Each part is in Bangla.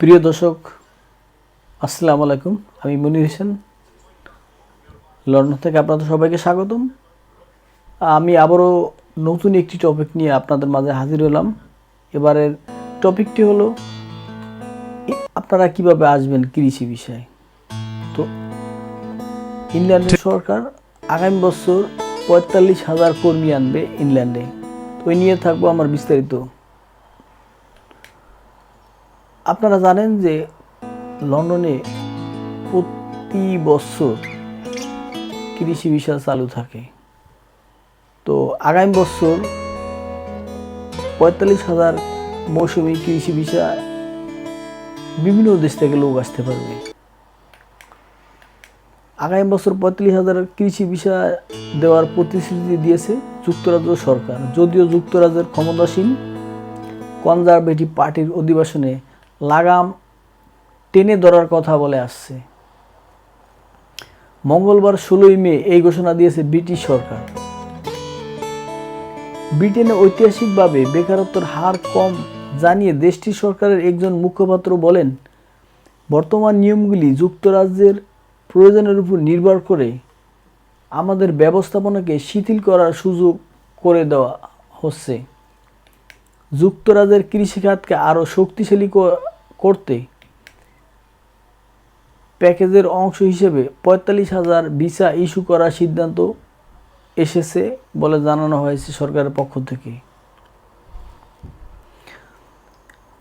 প্রিয় দর্শক, আসসালামু আলাইকুম। আমি মনির হোসেন। লন্ডন থেকে আপনাদের সবাইকে স্বাগতম। আমি আবারও নতুন একটি টপিক নিয়ে আপনাদের মাঝে হাজির হলাম। এবারের টপিকটি হলো আপনারা কীভাবে আসবেন কৃষি বিষয়ে? তো ইংল্যান্ডের সরকার আগামী বছর পঁয়তাল্লিশ হাজার কর্মী আনবে ইংল্যান্ডে। তো এই নিয়ে থাকব আমার বিস্তারিত। আপনারা জানেন যে লন্ডনে প্রতি বছর কৃষি ভিসা চালু থাকে। তো আগামী বছর পঁয়তাল্লিশ হাজার মৌসুমি কৃষি ভিসা বিভিন্ন দেশ থেকে লোক আসতে পারবে। আগামী বছর পঁয়তাল্লিশ হাজার কৃষি ভিসা দেওয়ার প্রতিশ্রুতি দিয়েছে যুক্তরাজ্য সরকার। যদিও যুক্তরাজ্যের ক্ষমতাসীন কনজারভেটিভ পার্টির অধিবেশনে লাগাম টেনে ধরার কথা বলে আসছে। মঙ্গলবার ষোলোই মে এই ঘোষণা দিয়েছে ব্রিটিশ সরকার। ব্রিটেনে ঐতিহাসিকভাবে বেকারত্বের হার কম জানিয়ে দেশটির সরকারের একজন মুখপাত্র বলেন, বর্তমান নিয়মগুলি যুক্তরাজ্যের প্রয়োজনের উপর নির্ভর করে আমাদের ব্যবস্থাপনাকে শিথিল করার সুযোগ করে দেওয়া হচ্ছে। যুক্তরাজ্যের কৃষিখাতকে আরও শক্তিশালী করতে প্যাকেজের অংশ হিসেবে পঁয়তাল্লিশ হাজার ভিসা ইস্যু করার সিদ্ধান্ত এসেছে বলে জানানো হয়েছে সরকারের পক্ষ থেকে।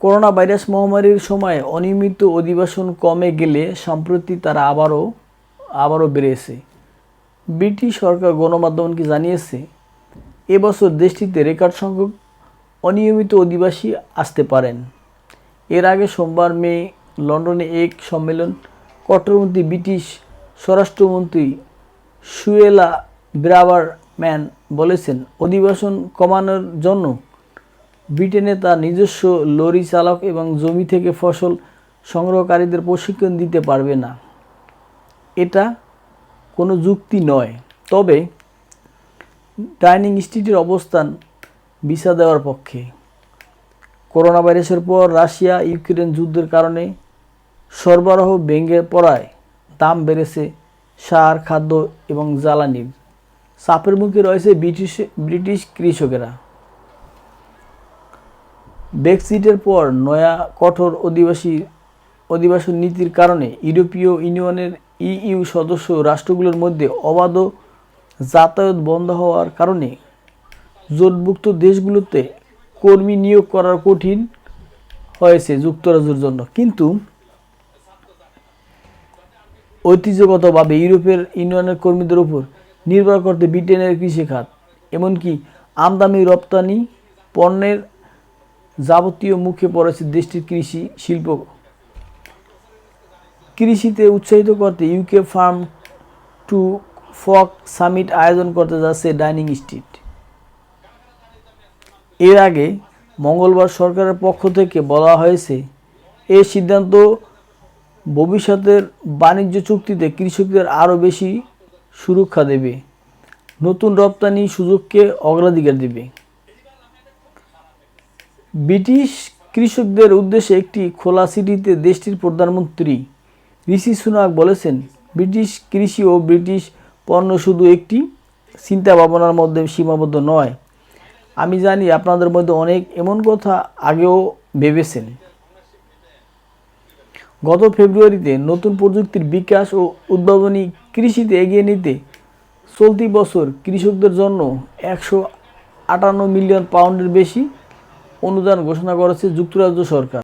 করোনা ভাইরাস মহামারীর সময় অনিয়মিত অধিবেশন কমে গেলে সম্প্রতি তারা আবারও আবারও বেড়েছে। ব্রিটিশ সরকার গণমাধ্যমকে জানিয়েছে এবছর দেশটিতে রেকর্ড সংখ্যক অনিয়মিত অধিবাসী আসতে পারেন। এর আগে সোমবার মে লন্ডনে এক সম্মেলন কট্টরমন্ত্রী ব্রিটিশ স্বরাষ্ট্রমন্ত্রী সুয়েলা ব্রাবার ম্যান বলেছেন, অধিবাসন কমানোর জন্য ব্রিটেনে তার নিজস্ব লরি চালক এবং জমি থেকে ফসল সংগ্রহকারীদের প্রশিক্ষণ দিতে পারবে না। এটা কোনো যুক্তি নয়। তবে ডাইনিং স্ট্রিটের অবস্থান ভিসা দেওয়ার পক্ষে। করোনা ভাইরাসের পর রাশিয়া, ইউক্রেন যুদ্ধের কারণে সরবরাহ ভেঙে পড়ায়। দাম বেড়েছে সার, খাদ্য এবং জ্বালানির চাপের মুখে রয়েছে ব্রিটিশ ব্রিটিশ কৃষকেরা। ব্রেক্সিটের পর নয়া কঠোর অধিবাসী, অধিবাসন নীতির কারণে ইউরোপীয় ইউনিয়নের ইইউ সদস্য রাষ্ট্রগুলোর মধ্যে অবাধ যাতায়াত বন্ধ হওয়ার কারণে জোটভুক্ত দেশগুলোতে কর্মী নিয়োগ করার কঠিন হয়েছে যুক্তরাজ্যের জন্য। কিন্তু ঐতিহ্যগতভাবে ইউরোপের ইউনিয়নের কর্মীদের উপর নির্ভর করতে ব্রিটেনের কৃষিখাত, এমনকি আমদানি, রপ্তানি পণ্যের যাবতীয় মুখে পড়েছে দেশটির কৃষি শিল্প। কৃষিতে উৎসাহিত করতে UK farm to fork summit আয়োজন করতে যাচ্ছে ডাইনিং স্ট্রিট। এর আগে মঙ্গলবার সরকারের পক্ষ থেকে বলা হয়েছে এই সিদ্ধান্ত ভবিষ্যতের বাণিজ্য চুক্তিতে কৃষকদের আরও বেশি সুরক্ষা দেবে। নতুন রপ্তানি সুযোগকে অগ্রাধিকার দেবে। ব্রিটিশ কৃষকদের উদ্দেশ্যে একটি খোলা সিটিতে দেশটির প্রধানমন্ত্রী ঋষি সুনাক বলেছেন, ব্রিটিশ কৃষি ও ব্রিটিশ পণ্য শুধু একটি চিন্তা ভাবনার মধ্যে সীমাবদ্ধ নয় আমি জানি আপনাদের মধ্যে অনেক এমন কথা আগেও ভেবেছেন। গত ফেব্রুয়ারিতে নতুন প্রযুক্তির বিকাশ ও উদ্ভাবনী কৃষিতে এগিয়ে নিতে চলতি বছর কৃষকদের জন্য একশো আটান্ন মিলিয়ন পাউন্ডের বেশি অনুদান ঘোষণা করেছে যুক্তরাজ্য সরকার।